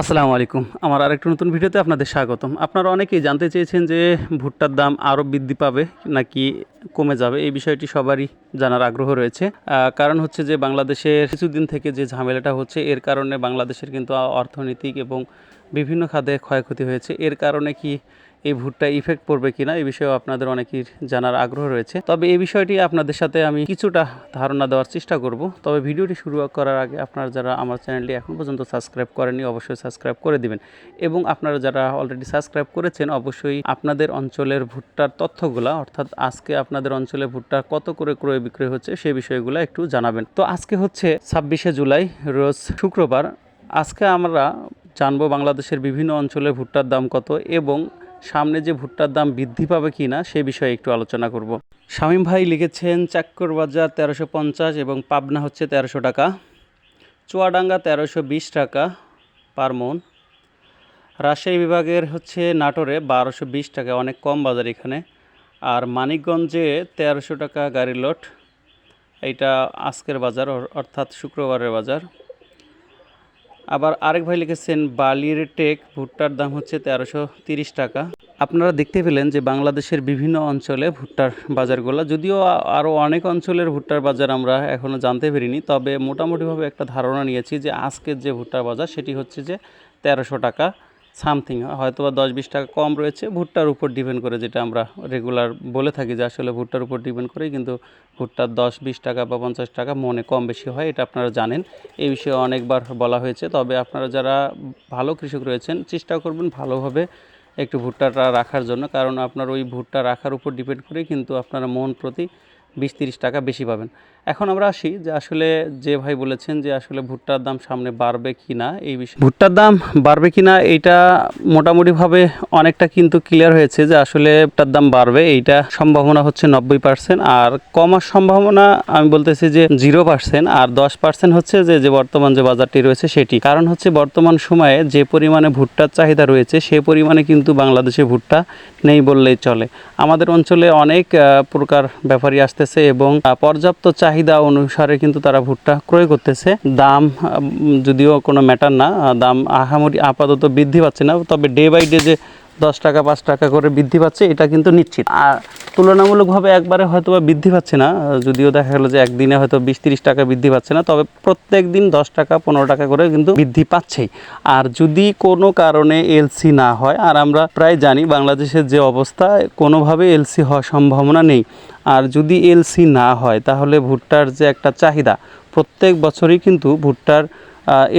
আসসালামু আলাইকুম। আমার আরেকটা নতুন ভিডিওতে আপনাদের স্বাগতম। আপনারা অনেকেই জানতে চেয়েছেন যে ভুট্টার দাম আরও বৃদ্ধি পাবে নাকি কমে যাবে, এই বিষয়টি সবারই জানার আগ্রহ রয়েছে। কারণ হচ্ছে যে বাংলাদেশের কিছুদিন থেকে যে ঝামেলাটা হচ্ছে, এর কারণে বাংলাদেশের কিন্তু অর্থনৈতিক এবং বিভিন্ন খাতে ক্ষয়ক্ষতি হয়েছে। এর কারণে কি এই ভুট্টা ইফেক্ট পড়বে কিনা এই বিষয়েও আপনাদের অনেকের জানার আগ্রহ রয়েছে। তবে এই বিষয়টি আপনাদের সাথে আমি কিছুটা ধারণা দেওয়ার চেষ্টা করব। তবে ভিডিওটি শুরু করার আগে আপনারা যারা আমার চ্যানেলটি এখন পর্যন্ত সাবস্ক্রাইব করেনি অবশ্যই সাবস্ক্রাইব করে দিবেন। এবং আপনারা যারা অলরেডি সাবস্ক্রাইব করেছেন, অবশ্যই আপনাদের অঞ্চলের ভুট্টার তথ্যগুলা, অর্থাৎ আজকে আপনাদের অঞ্চলে ভুট্টা কত করে ক্রয় বিক্রয় হচ্ছে, সেই বিষয়গুলো একটু জানাবেন। তো আজকে হচ্ছে ছাব্বিশে জুলাই, রোজ শুক্রবার। আজকে আমরা জানব বাংলাদেশের বিভিন্ন অঞ্চলে ভুট্টার দাম কত এবং সামনে যে ভুট্টার দাম বৃদ্ধি পাবে কি না, সে বিষয়ে একটু আলোচনা করব। শামীম ভাই লিখেছেন চাক্কর বাজার তেরোশো পঞ্চাশ এবং পাবনা হচ্ছে তেরোশো টাকা। চুয়াডাঙ্গা তেরোশো বিশ টাকা পার মন। রাজশাহী বিভাগের হচ্ছে নাটোরে বারোশো বিশ টাকা, অনেক কম বাজার এখানে। আর মানিকগঞ্জে তেরোশো টাকা গাড়ির লোড। এইটা আজকের বাজার অর্থাৎ শুক্রবারের বাজার। আবার আরেক ভাই লিখেছেন, বালির টেক, ভুট্টার দাম হচ্ছে তেরোশো তিরিশ টাকা। আপনারা দেখতে পেলেন যে বাংলাদেশের বিভিন্ন অঞ্চলে ভুট্টার বাজারগুলো, যদিও আরও অনেক অঞ্চলের ভুট্টার বাজার আমরা এখনও জানতে পারিনি, তবে মোটামুটিভাবে একটা ধারণা নিয়েছি যে আজকের যে ভুট্টার বাজার সেটি হচ্ছে যে তেরোশো টাকা। সামথিং হয়তো বা দশ বিশ টাকা কম রয়েছে। ভুট্টার উপর ডিপেন্ড করে যেটা আমরা রেগুলার বলে থাকি যে আসলে ভুট্টার উপর ডিপেন্ড করেই, কিন্তু ভুট্টার দশ বিশ টাকা বা পঞ্চাশ টাকা মনে কম বেশি হয়, এটা আপনারা জানেন। এই বিষয়ে অনেকবার বলা হয়েছে। তবে আপনারা যারা ভালো কৃষক রয়েছেন, চেষ্টা করবেন ভালোভাবে একটু ভুট্টাটা রাখার জন্য। কারণ আপনার ওই ভুট্টা রাখার উপর ডিপেন্ড করে কিন্তু আপনারা মন প্রতি বিশ তিরিশ টাকা বেশি পাবেন। এখন আমরা আসি যে আসলে যে ভাই বলেছেন যে আসলে ভুট্টার দাম সামনে বাড়বে কি না এই বিষয়ে। ভুট্টার দাম বাড়বে কি না এইটা মোটামুটিভাবে অনেকটা কিন্তু ক্লিয়ার হয়েছে যে আসলে ভুট্টার দাম বাড়বে, এইটা সম্ভাবনা হচ্ছে নব্বই পার্সেন্ট। আর কমার সম্ভাবনা আমি বলতেছি যে জিরো পার্সেন্ট আর দশ পার্সেন্ট হচ্ছে যে যে বর্তমান যে বাজারটি রয়েছে সেটি। কারণ হচ্ছে বর্তমান সময়ে যে পরিমাণে ভুট্টার চাহিদা রয়েছে সে পরিমাণে কিন্তু বাংলাদেশে ভুট্টা নেই বললেই চলে। আমাদের অঞ্চলে অনেক প্রকার ব্যাপারী আসতেছে এবং পর্যাপ্ত চাহিদা অনুসারে কিন্তু তারা ভুট্টা ক্রয় করতেছে। দাম যদিও কোনো ম্যাটার না দাম আহামরি আপাতত বৃদ্ধি পাচ্ছে না। তবে ডে বাই ডে যে দশ টাকা, পাঁচ টাকা করে বৃদ্ধি পাচ্ছে, এটা কিন্তু নিশ্চিত। আর তুলনামূলকভাবে একবারে হয়তো বা বৃদ্ধি পাচ্ছে না, যদিও দেখা গেলো যে একদিনে হয়তো বিশ তিরিশ টাকা বৃদ্ধি পাচ্ছে না, তবে প্রত্যেক দিন দশ টাকা, পনেরো টাকা করে কিন্তু বৃদ্ধি পাচ্ছেই। আর যদি কোনো কারণে এলসি না হয়, আর আমরা প্রায় জানি বাংলাদেশের যে অবস্থা, কোনোভাবে এলসি হওয়ার সম্ভাবনা নেই। আর যদি এলসি না হয়, তাহলে ভুট্টার যে একটা চাহিদা, প্রত্যেক বছরই কিন্তু ভুট্টার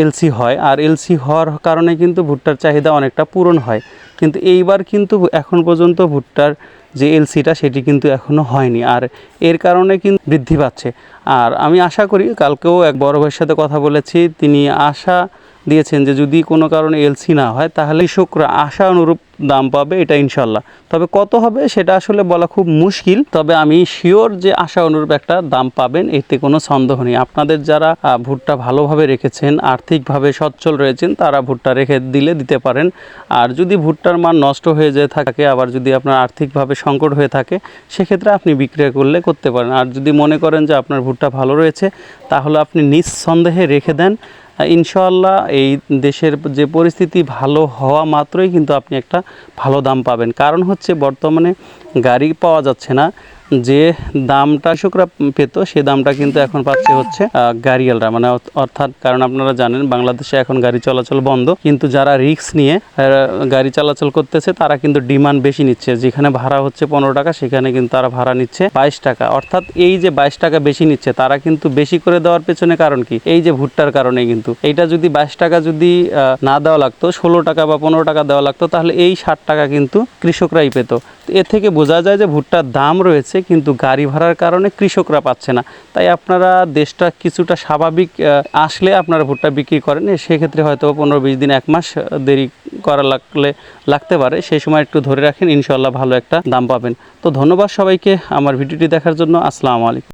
এলসি হয়। আর এলসি হওয়ার কারণে কিন্তু ভুট্টার চাহিদা অনেকটা পূরণ হয়। কিন্তু এইবার কিন্তু এখন পর্যন্ত ভুট্টার যে এলসিটা সেটি কিন্তু এখনও হয়নি। আর এর কারণে কিন্তু বৃদ্ধি পাচ্ছে। আর আমি আশা করি কালকেও এক বড় ভাইয়ের সাথে কথা বলেছি। তিনি আশা দিয়েছেন যে যদি কোনো কারণে এলসি না হয়, তাহলে কৃষকরা আশা অনুরূপ দাম পাবে, এটা ইনশাল্লাহ তবে কত হবে সেটা আসলে বলা খুব মুশকিল, তবে আমি শিওর যে আশা অনুরূপ একটা দাম পাবেন, এতে কোনো সন্দেহ নেই। আপনাদের যারা ভুট্টা ভালোভাবে রেখেছেন, আর্থিকভাবে সচ্ছল রয়েছেন, তারা ভুট্টা রেখে দিলে দিতে পারেন। আর যদি ভুট্টার মান নষ্ট হয়ে যেয়ে থাকে, আবার যদি আপনার আর্থিকভাবে সংকট হয়ে থাকে, সেক্ষেত্রে আপনি বিক্রয় করলে করতে পারেন। আর যদি মনে করেন যে আপনার ভুট্টা ভালো রয়েছে, তাহলে আপনি নিঃসন্দেহে রেখে দেন। ইনশাআল্লাহ এই দেশের যে পরিস্থিতি ভালো হওয়া মাত্রই কিন্তু আপনি একটা ভালো দাম পাবেন। কারণ হচ্ছে বর্তমানে গাড়ি পাওয়া যাচ্ছে না। যে দামটা কৃষকরা পেত, সে দামটা কিন্তু এখন পাচ্ছে হচ্ছে গাড়িয়ালরা মানে অর্থ- অর্থাৎ কারণ আপনারা জানেন, বাংলাদেশে এখন গাড়ি চলাচল বন্ধ। কিন্তু যারা রিক্স নিয়ে গাড়ি চলাচল করতেছে, তারা কিন্তু ডিমান্ড বেশি নিচ্ছে। যেখানে ভাড়া হচ্ছে পনেরো টাকা, সেখানে কিন্তু তারা ভাড়া নিচ্ছে বাইশ টাকা। অর্থাৎ এই যে বাইশ টাকা বেশি নিচ্ছে, তারা কিন্তু বেশি করে দেওয়ার পেছনে কারণ কি? এই যে ভুট্টার কারণে কিন্তু। এইটা যদি বাইশ টাকা যদি না দেওয়া লাগতো, ষোলো টাকা বা পনেরো টাকা দেওয়া লাগতো, তাহলে এই ষাট টাকা কিন্তু কৃষকরাই পেত। তো এ থেকে বোঝা যায় যে ভুট্টার দাম রয়েছে, কিন্তু গাড়ি ভাড়ার কারণে কৃষকরা পাচ্ছে না। তাই আপনারা দেশটা কিছুটা স্বাভাবিক আসলে আপনারা ভুট্টা বিক্রি করেন সেক্ষেত্রে হয়তো পনেরো বিশ দিন, এক মাস দেরি করা লাগলে, লাগতে পারে। সেই সময় একটু ধরে রাখেন ইনশাল্লাহ ভালো একটা দাম পাবেন। তো ধন্যবাদ সবাইকে আমার ভিডিওটি দেখার জন্য। আসসালামু আলাইকুম।